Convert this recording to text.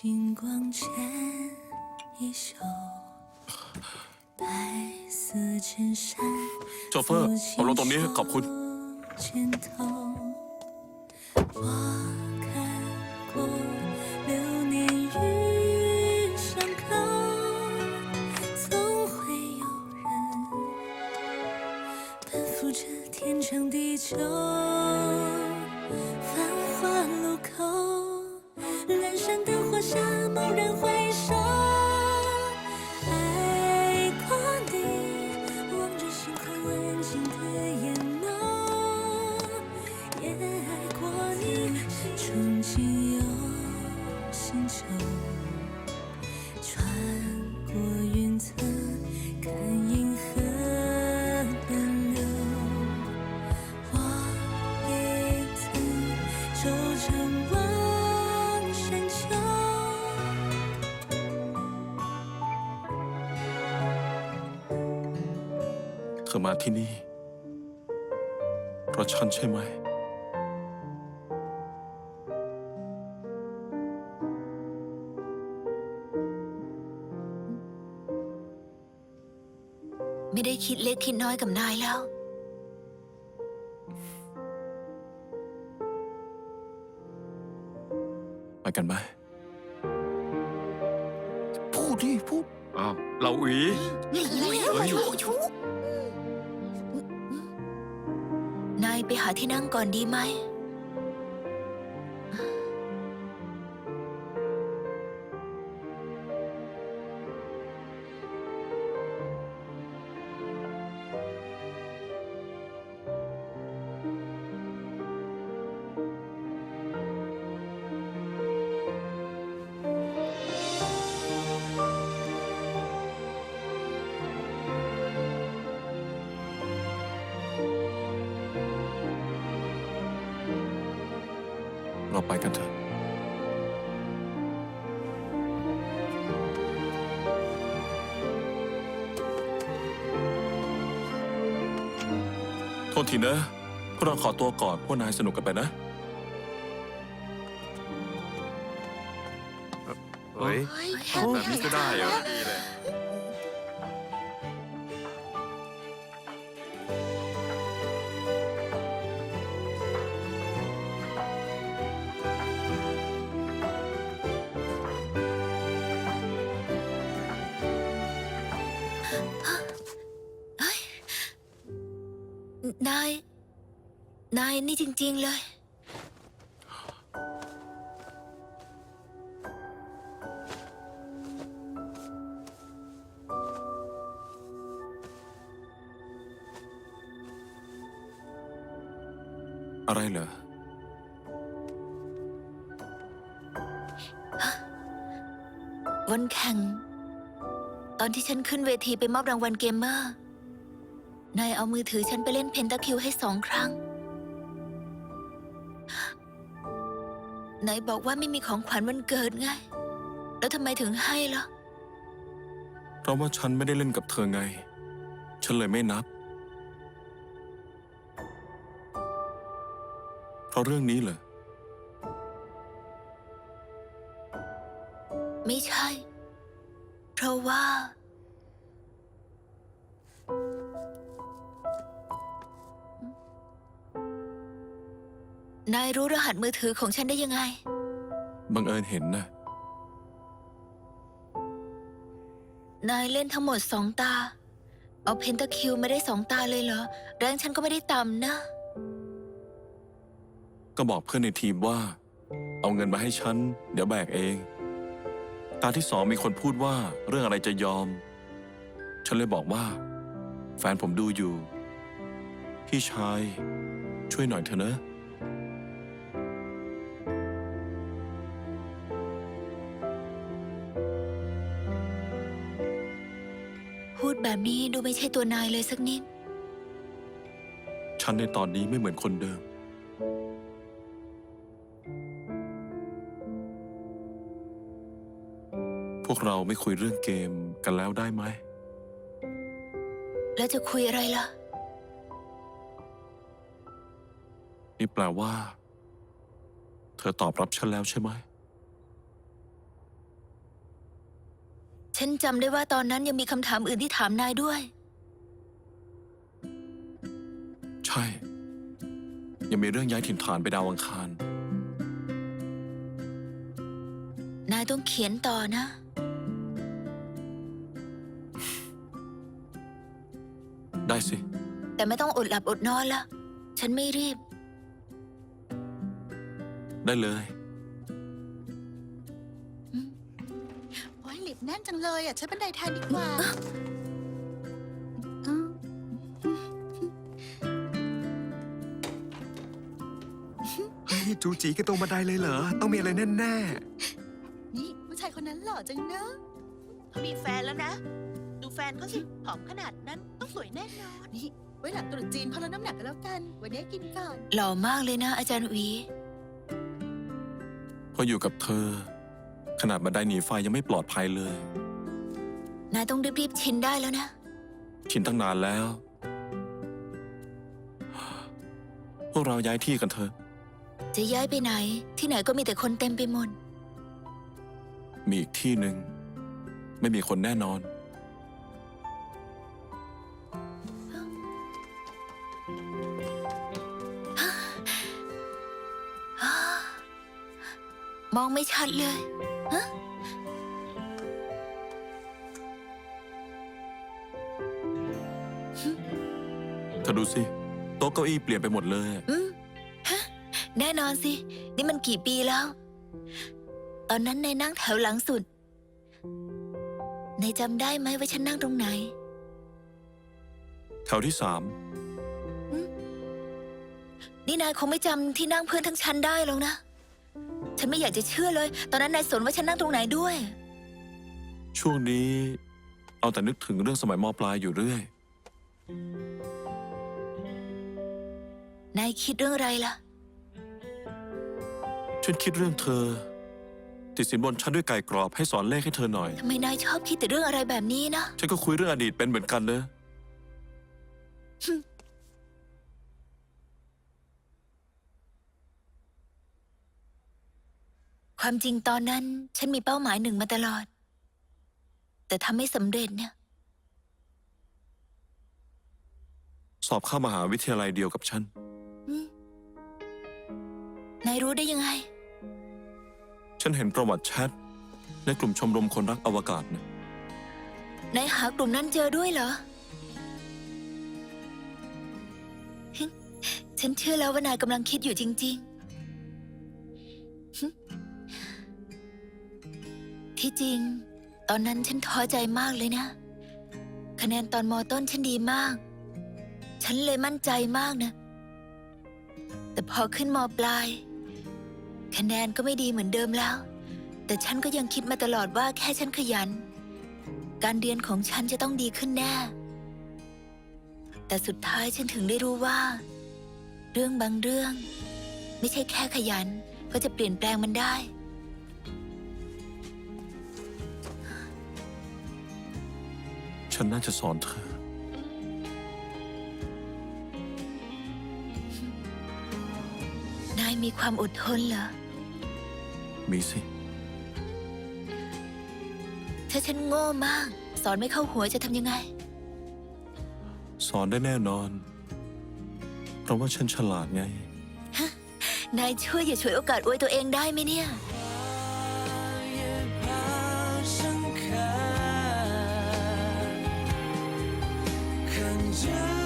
我目光，星光牵一袖，白丝衬衫。 โชเฟอร์เอาลงตรงนี้ขอบคุณ 肩头，我看过流年与伤口，总会有人奔赴这天长地久。繁华路口，阑珊灯火下，蓦然回首，爱过你，望着星空安静的 蓦然回首爱过你望着星空安静的眼眸。也爱过你憧憬有星球穿过云层看银河奔流。我也曾惆怅万 ธอมาที่นี่ เพราะฉันใช่ไหม ไม่ได้คิดเล็กคิดน้อยกับนายแล้ว ไปกันไหมพูดดิพูด อ้าวเราอีเอ้ยนายไปหาที่นั่งก่อนดีไหม เราไปกันเถอะ โทษทีนะ พวกเราขอตัวก่อน พวกนายสนุกกันไปนะ เฮ้ย แบบนี้ก็ได้เหรอดีเลย นาย นายนี่จริง ๆ เลย อะไรเหรอ วันแข่ง ตอนที่ฉันขึ้นเวทีไปมอบรางวัลเกมเมอร์ นายเอามือถือฉันไปเล่นเพนตาคิวให้สองครั้ง นายบอกว่าไม่มีของขวัญวันเกิดไง แล้วทำไมถึงให้ล่ะ เพราะว่าฉันไม่ได้เล่นกับเธอไง ฉันเลยไม่นับ เพราะเรื่องนี้เหรอ ไม่ใช่ เพราะว่า นายรู้รหัสมือถือของฉันได้ยังไง บังเอิญเห็นนะนายเล่นทั้งหมดสองตา เอาเพนตาคิวไม่ได้สองตาเลยเหรอ แรงฉันก็ไม่ได้ต่ำนะ ก็บอกเพื่อนในทีมว่า เอาเงินมาให้ฉัน เดี๋ยวแบกเอง ตาที่สองมีคนพูดว่าเรื่องอะไรจะยอม ฉันเลยบอกว่า แฟนผมดูอยู่ พี่ชาย ช่วยหน่อยเถอะนะ พูดแบบนี้ดูไม่ใช่ตัวนายเลยสักนิด ฉันในตอนนี้ไม่เหมือนคนเดิม วกเราไม่คุยเรื่องเกมกันแล้วได้ไหม แล้วจะคุยอะไรล่ะ นี่แปลว่า เธอตอบรับฉันแล้วใช่ไหม ฉันจำได้ว่าตอนนั้นยังมีคำถามอื่นที่ถามนายด้วย ใช่ ยังมีเรื่องย้ายถิ่นฐานไปดาวอังคารนายต้องเขียนต่อนะ ได้สิ แต่ไม่ต้องอดหลับอดนอนละ ฉันไม่รีบ ได้เลย โอ้ยหลิบแน่นจังเลยอะใช้บันไดแทนดีกว่าอืมเฮ้ยจูจีกันตรงบันไดเลยเหรอ ต้องมีอะไรแน่นี่ผู้ชายคนนั้นหล่อจังเนอะเขามีแฟนแล้วนะ ดูแฟนเขาสิผอมขนาดนั้นต้อง สวยแน่นอน นี่ ไว้หลังตรุษจีนพอลดน้ำหนักกันแล้วกัน วันนี้กินก่อน หล่อมากเลยนะ อาจารย์หวี พออยู่กับเธอ ขนาดบันไดหนีไฟยังไม่ปลอดภัยเลย นายต้องรีบๆชินได้แล้วนะ ชินตั้งนานแล้ว พวกเราย้ายที่กันเถอะ จะย้ายไปไหน ที่ไหนก็มีแต่คนเต็มไปหมด มีอีกที่หนึ่ง ไม่มีคนแน่นอน มองไม่ชัดเลยฮะเธอดูสิ โต๊ะเก้าอี้เปลี่ยนไปหมดเลยอืมฮะแน่นอนสิ นี่มันกี่ปีแล้ว ตอนนั้นนายนั่งแถวหลังสุดนายจำได้ไหมว่าฉันนั่งตรงไหน แถวที่สามนี่นายคงไม่จำที่นั่งเพื่อนทั้งชั้นได้หรอกนะ ฉันไม่อยากจะเชื่อเลย ตอนนั้นนายสนว่าฉันนั่งตรงไหนด้วย ช่วงนี้ เอาแต่นึกถึงเรื่องสมัยมปลายอยู่เรื่อย นายคิดเรื่องอะไรล่ะ ฉันคิดเรื่องเธอ ติดสินบนฉันด้วยไก่กรอบให้สอนเลขให้เธอหน่อย ทำไมนายชอบคิดแต่เรื่องอะไรแบบนี้นะ ฉันก็คุยเรื่องอดีตเป็นเหมือนกันเนอะ ความจริงตอนนั้นฉันมีเป้าหมายหนึ่งมาตลอด แต่ทำไม่สำเร็จเนี่ย สอบเข้ามหาวิทยาลัยเดียวกับฉันอืมนายรู้ได้ยังไง ฉันเห็นประวัติแชทในกลุ่มชมรมคนรักอวกาศนะนายหากลุ่มนั้นเจอด้วยเหรอฮึฉันเชื่อแล้วว่านายกำลังคิดอยู่จริง ๆ ที่จริง ตอนนั้นฉันท้อใจมากเลยนะ คะแนนตอนมอต้นฉันดีมาก ฉันเลยมั่นใจมากนะ แต่พอขึ้นมอปลาย คะแนนก็ไม่ดีเหมือนเดิมแล้ว แต่ฉันก็ยังคิดมาตลอดว่าแค่ฉันขยัน การเรียนของฉันจะต้องดีขึ้นแน่ แต่สุดท้ายฉันถึงได้รู้ว่า เรื่องบางเรื่อง ไม่ใช่แค่ขยันก็จะเปลี่ยนแปลงมันได้ ฉันน่าจะสอนเธอ นายมีความอดทนเหรอ มีสิ ถ้าฉันโง่มาก สอนไม่เข้าหัวจะทำยังไง สอนได้แน่นอน เพราะว่าฉันฉลาดไง นายช่วยอย่าช่วยโอกาสอวยตัวเองได้ไหมเนี่ย Just.